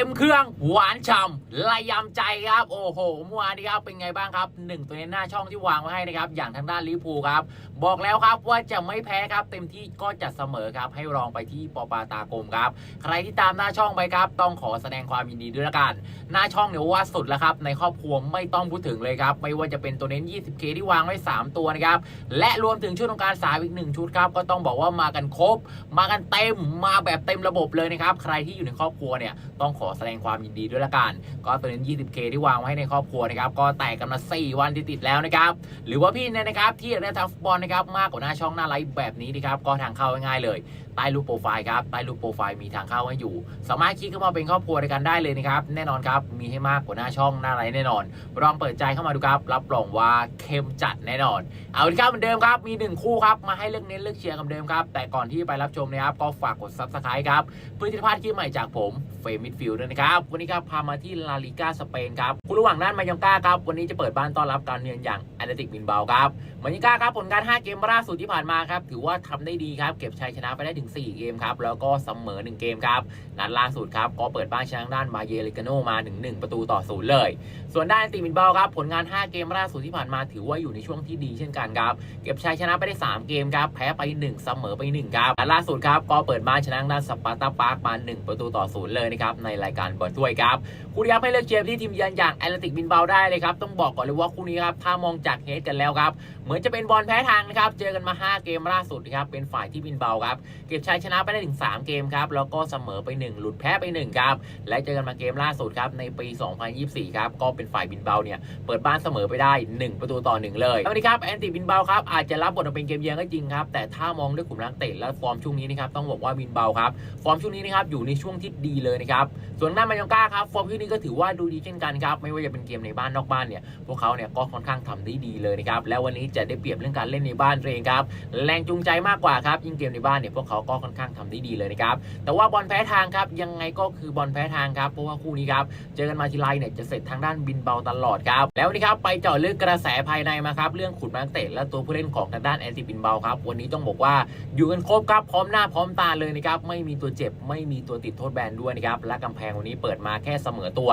ต็มเครื่องหวานฉ่ำระยำใจครับ โอ้โหเมื่อวานนี้ครับเป็นไงบ้างครับหนึ่งตัวในหน้าช่องที่วางไว้ให้นะครับ อย่างทางด้านลิเวอร์พูครับ บอกแล้วครับว่าจะไม่แพ้ครับ เต็มที่ก็จะเสมอครับ ให้รองไปที่ปอปาตากลมครับ ใครที่ตามหน้าช่องไปครับ ต้องขอแสดงความยินดีด้วยละกัน หน้าช่องเนี่ยว่าสุดแล้วครับ ในครอบครัวไม่ต้องพูดถึงเลยครับ ไม่ว่าจะเป็นตัวเน้น 20K ที่วางไว้ 3 ตัวนะครับ และรวมถึงชุดของการสายอีกหนึ่งชุดครับ ก็ต้องบอกว่ามากันครบ มากันเต็ม มาแบบเต็มระบบเลยนะครับ ใครที่อยู่ในครอบครัวเนี่ยต้องขอแสดงความยินดีด้วยละกัน ก็ตัวเน้ 20K ที่วางไว้ให้ในครอบครัวนะครับก็แตกกันมา 4 วันที่ติดแล้วนะครับหรือว่าพี่เนี่ยนะครับที่อยากได้ทำฟุตบอลนะครับมากกว่าหน้าช่องหน้าไลฟ์แบบนี้นะครับก็ทางเข้าง่ายๆเลยใต้รูปโปรไฟล์ครับใต้รูปโปรไฟล์มีทางเข้าให้อยู่ สามารถคลิกเข้ามาเป็นครอบครัวด้วยกันได้เลยนะครับแน่นอนครับมีให้มากกว่าหน้าช่องหน้าไลฟ์แน่นอนลองเปิดใจเข้ามาดูครับ รับรองว่าเข้มจัดแน่นอน เอาละครับเหมือนเดิมครับมีหนึ่งคู่ครับมาให้เลือกเน้นเลือกเชียร์กันเดิมครับแต่ก่อนที่ไปรับชมนะครับก็ฝากกด subscribe ครับเพื่อที่จะพลาดคลิปใหม่จากผมเฟรมมิดฟิลด้วยนะครับ วันนี้ครับพามาที่ลาลิก้าสเปนครับคู่ระหว่างด้านมายองกาครับ วันนี้จะเปิดบ้านต้อนรับการเยือนอย่างแอตเลติกบินเบาครับมายิงกาครับผลการ 5 เกมล่าสุดที่ผ่านมาครับถือว่าทำได้ดีครับเก็บชัยชนะไปได้ถึง 4 เกมครับแล้วก็เสมอ 1 เกมครับนัดล่าสุดครับก็เปิดบ้านชนะด้านมาเยลิกาโนมาถึง 1 ประตูต่อศูนย์เลย ส่วนด้านติมินเบาครับผลงาน 5 เกมล่าสุดที่ผ่านมาถือว่าอยู่ในช่วงที่ดีเช่นกันครับเก็บชัยชนะไปได้ 3 เกมครับแพ้ไป 1 เสมอไป1ครับนัดล่าสุดครับก็เปิดบ้านชนะด้านสปาร์ตาปาร์กมา 1 ประตูต่อศูนย์เลยนะครับในรายการบอลถ้วยครับคู่นี้ครับให้เลือกเชียร์ที่ทีมเยือนอย่างแอตเลติกบินเบาได้เลยครับต้องบอกก่อนเลยว่าคู่นี้ครับถ้ามองจากเฮดกันแล้วครับเหมือนจะเป็นบอลแพ้ทางนะครับเจอกันมา 5 เกมล่าสุดนะครับเป็นฝ่ายที่บินเบาครับเก็บชัยชนะไปได้ถึง 3 เกมครับแล้วก็เสมอไป 1 หลุดแพ้ไป1ครับและเจอกันมาเกมล่าสุดครับในปี 2024 ครับก็เป็นฝ่ายบินเบาเนี่ยเปิดบ้านเสมอไปได้ 1 ประตูต่อ 1 เลยวันนี้ครับแอนติบินเบาครับอาจจะรับบทเป็นเกมเยือนก็จริงครับแต่ถ้ามองด้วยกลุ่มนักเตะและฟอร์มช่วงนี้นะครับต้องบอกว่าบินเบาครับฟอร์มช่วงนี้นะครับอยู่ในช่วงที่ดีเลยนะครับ ส่วนด้านมายองกาครับฟอร์มช่นี้ก็ถือว่าดูดีเช่นกันครับไม่ว่าจะเป็นเกมในบ้านนอกบ้านเนี่ยพวกเขาเนี่ยก็ค่อนข้างทำได้ดีเลยนะครับแล้ววันนี้จะได้เปรียบเรื่องการเล่นในบ้านเองครับแรงจูงใจมากกว่าครับยิ่งเกมในบ้านเนี่ยพวกเขาก็ค่อนข้างทำได้ดีเลยนะครับแต่ว่าบอลแพ้ทางครับยังไงก็คือบอลแพ้ทางครับเพราะว่าคู่นี้ครับเจอกันมาทีไรเนี่ยจะเสร็จทางด้านบินเบาตลอดครับแล้วนนี้ครับไปเจาะลึกกระแสภายในมาครับเรื่องขุนนักเตะและตัวผู้เล่นของทางด้านแอนติบินเบาครับวันนี้ต้องบอกว่าอยู่กันครบครับพร้อมหน้าพร้อมตาเลยนะครับไม่มีตัวเจ็บไม่มีตัวติดโทษแบนด้วยนะครับและกำแพงวันนี้เปิดมาแค่เสมอตัว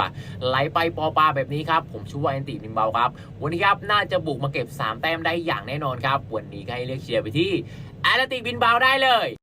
ไหลไปปอปาแบบนี้ครับ ผมชื่อว่าแอนติบินเบาครับ วันนี้ครับน่าจะบุกมาเก็บ 3 แต้มได้อย่างแน่นอนครับ วันนี้ก็ให้เลือกเชียร์ไปที่แอนติบินเบาได้เลย